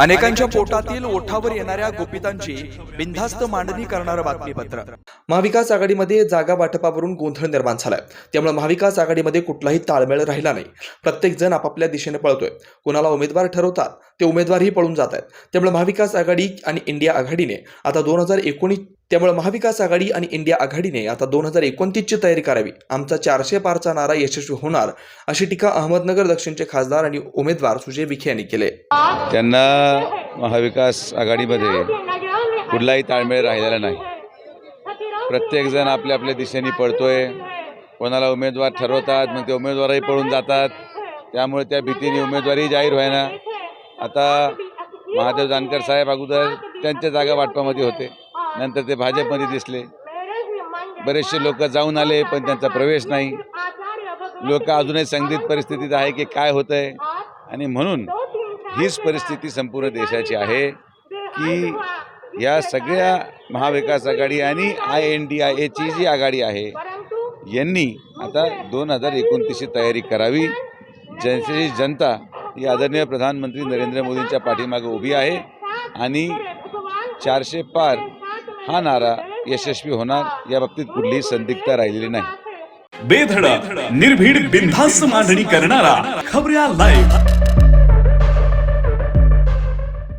अनेकांच्या पोटातील ओठावर येणाऱ्या गोपितांची बिनधास्त मांडणी करणारं बातमीपत्र. महाविकास आघाडीमध्ये जागा वाटपावरून गोंधळ निर्माण झालाय. त्यामुळे महाविकास आघाडीमध्ये कुठलाही ताळमेळ राहिला नाही. प्रत्येक जण आपापल्या दिशेने पळतोय. कुणाला उमेदवार ठरवतात ते उमेदवारही पळून जात आहेत त्यामुळे महाविकास आघाडी आणि इंडिया आघाडीने आता दोन हजार एकोणीस त्यामुळे महाविकास आघाडी आणि इंडिया आघाडीने आता दोन हजार एकोणतीसची तयारी करावी. आमचा चारशे पारचा नारा यशस्वी होणार अशी टीका अहमदनगर दक्षिणचे खासदार आणि उमेदवार सुजय विखे यांनी केले. त्यांना महाविकास आघाडीमध्ये कुठलाही ताळमेळ राहिलेला नाही. प्रत्येकजण आपल्या आपल्या दिशेने पळतोय. कोणाला उमेदवार ठरवतात मग ते उमेदवारही पळून जातात. त्यामुळे त्या भीतीने उमेदवारी जाहीर व्हायना. आता महादेव जानकर साहेब अगोदर त्यांच्या जागा वाटपामध्ये होते. नंतर ते भाजपमध्ये दिसले. बरेचसे लोक जाऊन आले पण त्यांचा प्रवेश नाही. लोक अजूनही संदिग्ध परिस्थितीत आहे की काय होतं आहे आणि म्हणून हीच परिस्थिती संपूर्ण देशाची आहे की या सगळ्या महाविकास आघाडी आणि आय एन डी आय एची जी आघाडी आहे. यांनी आता दोन हजार एकोणतीसची तयारी करावी. ज्यांची जनता ही आदरणीय प्रधानमंत्री नरेंद्र मोदींच्या पाठीमागे उभी आहे. आणि चारशे पार हा नारा यशस्वी होणार या बाबतीत कुठलीही संदिग्धता राहिलेली नाही बेधडक निर्भीड बिनधास्त मांडणी करणारा खबऱ्या लाईव्ह